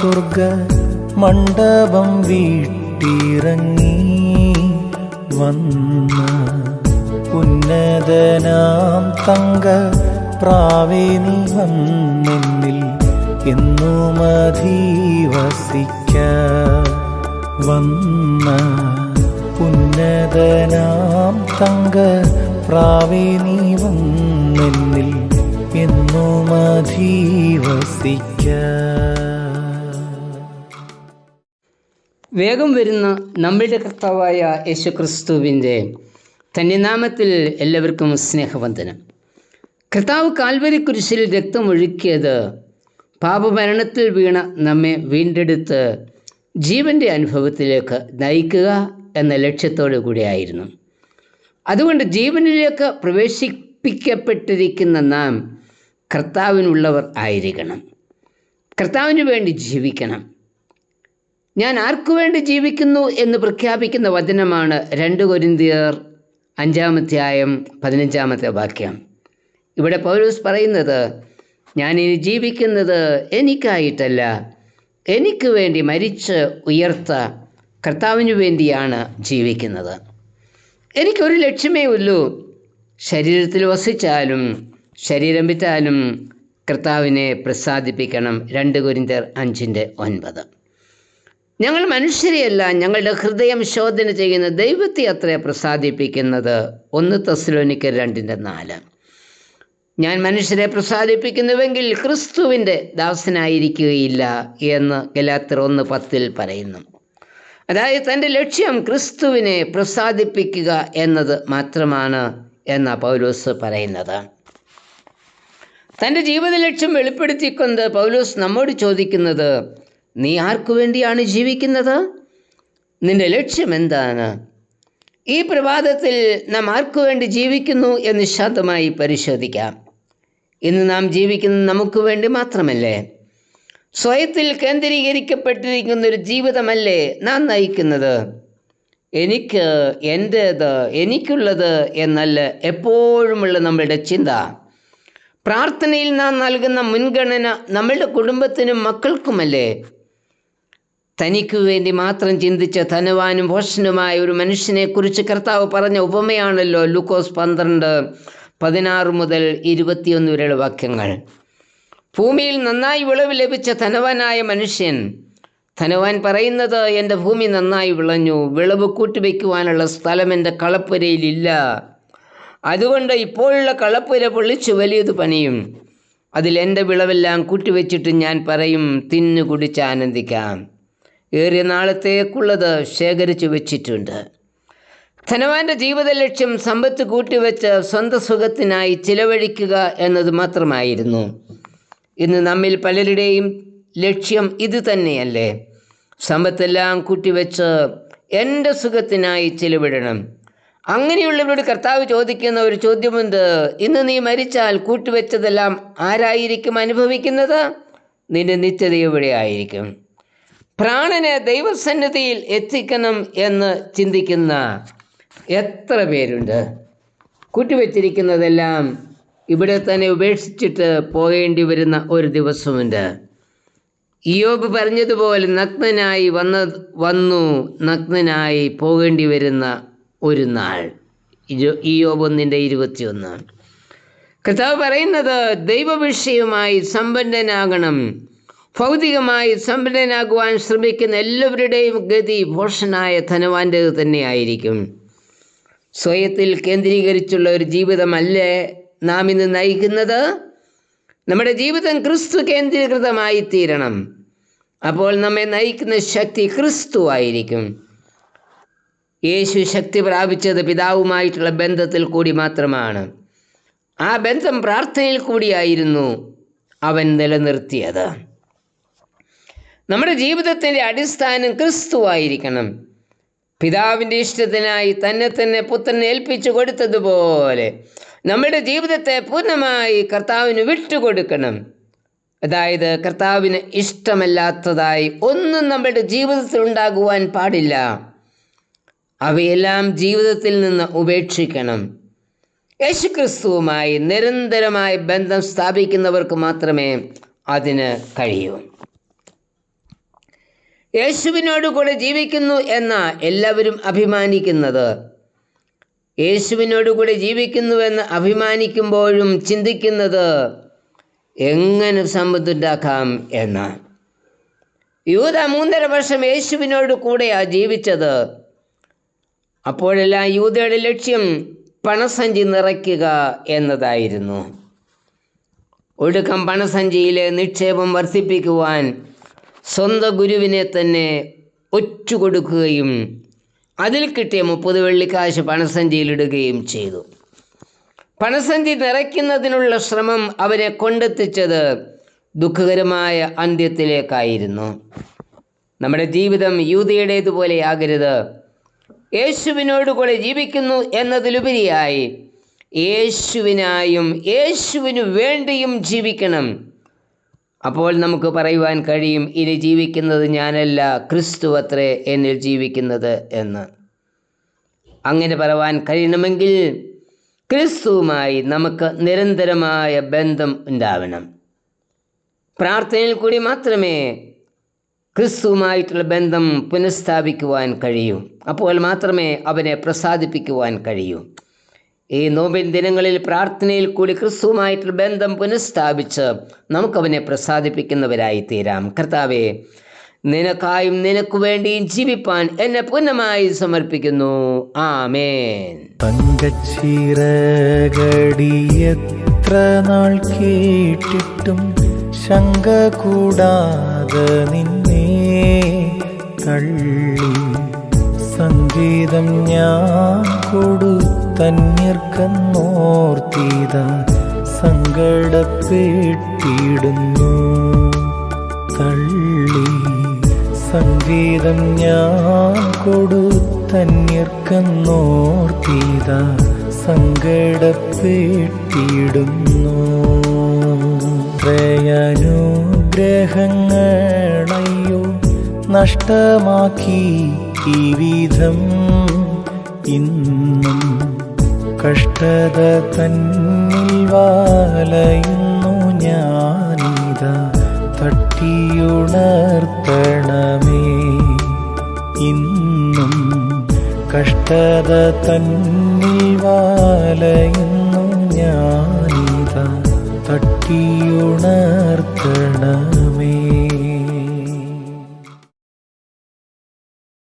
സ്വർഗ മണ്ഡപം വീട്ടിറങ്ങി വന്ന ഉന്നതനാം തങ്ക പ്രാവേ നീ വന്നെന്നിൽ എന്നു മധീവസിക്ക വന്ന ഉന്നതനാം തങ്ക പ്രാവേ നീ വന്നെന്നിൽ എന്നു മധീവസിക്ക വേഗം വരുന്ന നമ്മളുടെ കർത്താവായ യേശുക്രിസ്തുവിന്റെ തന്നെ നാമത്തിൽ എല്ലാവർക്കും സ്നേഹവന്ദനം. കർത്താവ് കാൽവരി കുരിശിൽ രക്തമൊഴുക്കിയത് പാപമരണത്തിൽ വീണ നമ്മെ വീണ്ടെടുത്ത് ജീവന്റെ അനുഭവത്തിലേക്ക് നയിക്കുക എന്ന ലക്ഷ്യത്തോടു കൂടിയായിരുന്നു അതുകൊണ്ട് ജീവനിലേക്ക് പ്രവേശിപ്പിക്കപ്പെട്ടിരിക്കുന്ന നാം കർത്താവിനുള്ളവർ ആയിരിക്കണം. കർത്താവിന് വേണ്ടി ജീവിക്കണം. ഞാൻ ആർക്കു വേണ്ടി ജീവിക്കുന്നു എന്ന് പ്രഖ്യാപിക്കുന്ന വചനമാണ് രണ്ട് കൊരിന്തിയർ അഞ്ചാമധ്യായം പതിനഞ്ചാമത്തെ വാക്യം. ഇവിടെ പൗരൂസ് പറയുന്നത് ഞാനിനി ജീവിക്കുന്നത് എനിക്കായിട്ടല്ല എനിക്ക് വേണ്ടി മരിച്ച് ഉയർത്ത കർത്താവിനു വേണ്ടിയാണ് ജീവിക്കുന്നത്. എനിക്കൊരു ലക്ഷ്യമേ ഉള്ളൂ. ശരീരത്തിൽ വസിച്ചാലും ശരീരം വിറ്റാലും കർത്താവിനെ പ്രസാദിപ്പിക്കണം. രണ്ട് കുരിന്തർ അഞ്ചിന്റെ ഒൻപത്. ഞങ്ങൾ മനുഷ്യരെയല്ല ഞങ്ങളുടെ ഹൃദയം ശോധന ചെയ്യുന്ന ദൈവത്തെ അത്ര പ്രസാദിപ്പിക്കുന്നത്. ഒന്ന് തസ്ലോനിക്ക രണ്ടിന്റെ നാല്. ഞാൻ മനുഷ്യരെ പ്രസാദിപ്പിക്കുന്നുവെങ്കിൽ ക്രിസ്തുവിന്റെ ദാസനായിരിക്കുകയില്ല എന്ന് ഗലാത്തർ ഒന്ന് പത്തിൽ പറയുന്നു. അതായത് തന്റെ ലക്ഷ്യം ക്രിസ്തുവിനെ പ്രസാദിപ്പിക്കുക എന്നത് മാത്രമാണ് എന്ന പൗലോസ് പറയുന്നത്. തന്റെ ജീവിത ലക്ഷ്യം വെളിപ്പെടുത്തിക്കൊണ്ട് പൗലോസ് നമ്മോട് ചോദിക്കുന്നത് നീ ആർക്കു വേണ്ടിയാണ് ജീവിക്കുന്നത്? നിന്റെ ലക്ഷ്യം എന്താണ്? ഈ പ്രഭാതത്തിൽ നാം ആർക്കു വേണ്ടി ജീവിക്കുന്നു എന്ന് ശാന്തമായി പരിശോധിക്കാം. ഇന്ന് നാം ജീവിക്കുന്നത് നമുക്ക് വേണ്ടി മാത്രമല്ലേ? സ്വയത്തിൽ കേന്ദ്രീകരിക്കപ്പെട്ടിരിക്കുന്ന ഒരു ജീവിതമല്ലേ നാം നയിക്കുന്നത്? എനിക്ക് എന്റേത് എനിക്കുള്ളത് എന്നല്ല എപ്പോഴുമുള്ള നമ്മളുടെ ചിന്ത. പ്രാർത്ഥനയിൽ നാം നൽകുന്ന മുൻഗണന നമ്മളുടെ കുടുംബത്തിനും മക്കൾക്കുമല്ലേ? തനിക്കു വേണ്ടി മാത്രം ചിന്തിച്ച ധനവാനും ഭോഷനുമായ ഒരു മനുഷ്യനെക്കുറിച്ച് കർത്താവ് പറഞ്ഞ ഉപമയാണല്ലോ ലൂക്കോസ് പന്ത്രണ്ട് പതിനാറ് മുതൽ ഇരുപത്തിയൊന്ന് വരെയുള്ള വാക്യങ്ങൾ. ഭൂമിയിൽ നന്നായി വിളവ് ലഭിച്ച ധനവാനായ മനുഷ്യൻ ധനവാൻ പറയുന്നത് എന്റെ ഭൂമി നന്നായി വിളഞ്ഞു വിളവ് കൂട്ടിവെക്കുവാനുള്ള സ്ഥലം എന്റെ കളപ്പുരയിലില്ല. അതുകൊണ്ട് ഇപ്പോഴുള്ള കളപ്പുര പൊളിച്ചു വലിയത് പണിയും. അതിൽ എന്റെ വിളവെല്ലാം കൂട്ടിവെച്ചിട്ട് ഞാൻ പറയും തിന്നു കുടിച്ച് ആനന്ദിക്കാം. ഏറിയ നാളത്തേക്കുള്ളത് ശേഖരിച്ചു വെച്ചിട്ടുണ്ട്. ധനവാന്റെ ജീവിത ലക്ഷ്യം സമ്പത്ത് കൂട്ടിവെച്ച് സ്വന്തം സുഖത്തിനായി ചിലവഴിക്കുക എന്നത് മാത്രമായിരുന്നു. ഇന്ന് നമ്മിൽ പലരുടെയും ലക്ഷ്യം ഇത് തന്നെയല്ലേ? സമ്പത്തെല്ലാം കൂട്ടിവെച്ച് എന്റെ സുഖത്തിനായി ചിലവിടണം. അങ്ങനെയുള്ളവരോട് കർത്താവ് ചോദിക്കുന്ന ഒരു ചോദ്യമുണ്ട്. ഇന്ന് നീ മരിച്ചാൽ കൂട്ടിവെച്ചതെല്ലാം ആരായിരിക്കും അനുഭവിക്കുന്നത്? നിന്റെ നിത്യത എവിടെ ആയിരിക്കും? പ്രാണനെ ദൈവസന്നിധിയിൽ എത്തിക്കണം എന്ന് ചിന്തിക്കുന്ന എത്ര പേരുണ്ട്? കൂട്ടിവെച്ചിരിക്കുന്നതെല്ലാം ഇവിടെ തന്നെ ഉപേക്ഷിച്ചിട്ട് പോകേണ്ടി വരുന്ന ഒരു ദിവസമുണ്ട്. ഇയോബ് പറഞ്ഞതുപോലെ നഗ്നനായി വന്ന വന്നു നഗ്നനായി പോകേണ്ടി വരുന്ന ഒരു നാൾ. ഇയോബ് ഒന്നിന്റെ ഇരുപത്തിയൊന്ന്. കർത്താവ് പറയുന്നത് ദൈവവിഷയമായി സമ്പന്നനാകണം. ഭൗതികമായി സമ്പന്നനാകുവാൻ ശ്രമിക്കുന്ന എല്ലാവരുടെയും ഗതി ഭോഷനായ ധനവാന്റേത് തന്നെയായിരിക്കും. സ്വയത്തിൽ കേന്ദ്രീകരിച്ചുള്ള ഒരു ജീവിതമല്ലേ നാം ഇന്ന് നയിക്കുന്നത്? നമ്മുടെ ജീവിതം ക്രിസ്തു കേന്ദ്രീകൃതമായി തീരണം അപ്പോൾ നമ്മെ നയിക്കുന്ന ശക്തി ക്രിസ്തു ആയിരിക്കും. യേശു ശക്തി പ്രാപിച്ചത് പിതാവുമായിട്ടുള്ള ബന്ധത്തിൽ കൂടി മാത്രമാണ്. ആ ബന്ധം പ്രാർത്ഥനയിൽ കൂടിയായിരുന്നു അവൻ നിലനിർത്തിയത്. നമ്മുടെ ജീവിതത്തിന്റെ അടിസ്ഥാനം ക്രിസ്തുവായിരിക്കണം. പിതാവിന്റെ ഇഷ്ടത്തിനായി തന്നെ തന്നെ പുത്രനെ ഏൽപ്പിച്ചു കൊടുത്തതുപോലെ നമ്മുടെ ജീവിതത്തെ പൂർണമായി കർത്താവിന് വിട്ടുകൊടുക്കണം അതായത് കർത്താവിന് ഇഷ്ടമല്ലാത്തതായി ഒന്നും നമ്മുടെ ജീവിതത്തിൽ ഉണ്ടാകുവാൻ പാടില്ല. അവയെല്ലാം ജീവിതത്തിൽ നിന്ന് ഉപേക്ഷിക്കണം. യേശുക്രിസ്തുവുമായി നിരന്തരമായ ബന്ധം സ്ഥാപിക്കുന്നവർക്ക് മാത്രമേ അതിന് കഴിയൂ. യേശുവിനോട് കൂടെ ജീവിക്കുന്നു എന്ന എല്ലാവരും അഭിമാനിക്കുന്നത്. യേശുവിനോട് കൂടെ ജീവിക്കുന്നുവെന്ന് അഭിമാനിക്കുമ്പോഴും ചിന്തിക്കുന്നത് എങ്ങനെ സമ്പത്തുണ്ടാക്കാം എന്ന്. യൂത മൂന്നര വർഷം യേശുവിനോട് കൂടെയാ ജീവിച്ചത്. അപ്പോഴെല്ലാം യൂതയുടെ ലക്ഷ്യം പണസഞ്ചി നിറയ്ക്കുക എന്നതായിരുന്നു. ഒടുക്കം പണസഞ്ചിയിലെ നിക്ഷേപം വർദ്ധിപ്പിക്കുവാൻ സ്വന്തം ഗുരുവിനെ തന്നെ ഒറ്റുകൊടുക്കുകയും അതിൽ കിട്ടിയ മുപ്പത് വെള്ളിക്കാശ് പണസഞ്ചിയിലിടുകയും ചെയ്തു. പണസഞ്ചി നിറയ്ക്കുന്നതിനുള്ള ശ്രമം അവരെ കൊണ്ടെത്തിച്ചത് ദുഃഖകരമായ അന്ത്യത്തിലേക്കായിരുന്നു. നമ്മുടെ ജീവിതം യൂതയുടേതുപോലെ ആകരുത്. യേശുവിനോട് കൂടെ ജീവിക്കുന്നു എന്നതിലുപരിയായി യേശുവിനായും യേശുവിനു വേണ്ടിയും ജീവിക്കണം. അപ്പോൾ നമുക്ക് പറയുവാൻ കഴിയും ഇനി ജീവിക്കുന്നത് ഞാനല്ല ക്രിസ്തു അത്രേ എന്നിൽ ജീവിക്കുന്നത് എന്ന്. അങ്ങനെ പറയുവാൻ കഴിയണമെങ്കിൽ ക്രിസ്തുവുമായി നമുക്ക് നിരന്തരമായ ബന്ധം ഉണ്ടാവണം. പ്രാർത്ഥനയിൽ കൂടി മാത്രമേ ക്രിസ്തുവുമായിട്ടുള്ള ബന്ധം പുനഃസ്ഥാപിക്കുവാൻ കഴിയൂ. അപ്പോൾ മാത്രമേ അവനെ പ്രസാദിപ്പിക്കുവാൻ കഴിയൂ. ഈ നോമ്പിൻ ദിനങ്ങളിൽ പ്രാർത്ഥനയിൽ കൂടി ക്രിസ്തുവുമായിട്ടുള്ള ബന്ധം പുനഃസ്ഥാപിച്ച് നമുക്കവനെ പ്രസാദിപ്പിക്കുന്നവരായി തീരാം കർത്താവെ നിനക്കായും നിനക്ക് വേണ്ടിയും ജീവിപ്പാൻ എന്നെ പൂർണമായി സമർപ്പിക്കുന്നു. ആമേൻ. തങ്കച്ചിറകടിയെത്ര നാൾ കേട്ടിട്ടും ശങ്ക കൂടാതെ നിന്നെ തള്ളി. സംഗീതം ഞാൻ കൊടുത്തന്യർക്കെന്നോർത്തിത സങ്കടപ്പെട്ടിടുന്നു. തള്ളി സംഗീതം ഞാൻ കൊടുത്തന്യർക്കെന്നോർത്തിത സങ്കടപ്പെട്ടിടുന്നു. പ്രയനുഗ്രഹങ്ങളയ്യോ നഷ്ടമാക്കി വിധം ഇന്നും കഷ്ടത തന്നിൽ വാലയുന്നു ഞാനിത. തട്ടിയുണർത്തണമേ. ഇന്നും കഷ്ടത തന്നിൽ വാലയുന്നു ഞാനിത. തട്ടിയുണർത്തണമേ.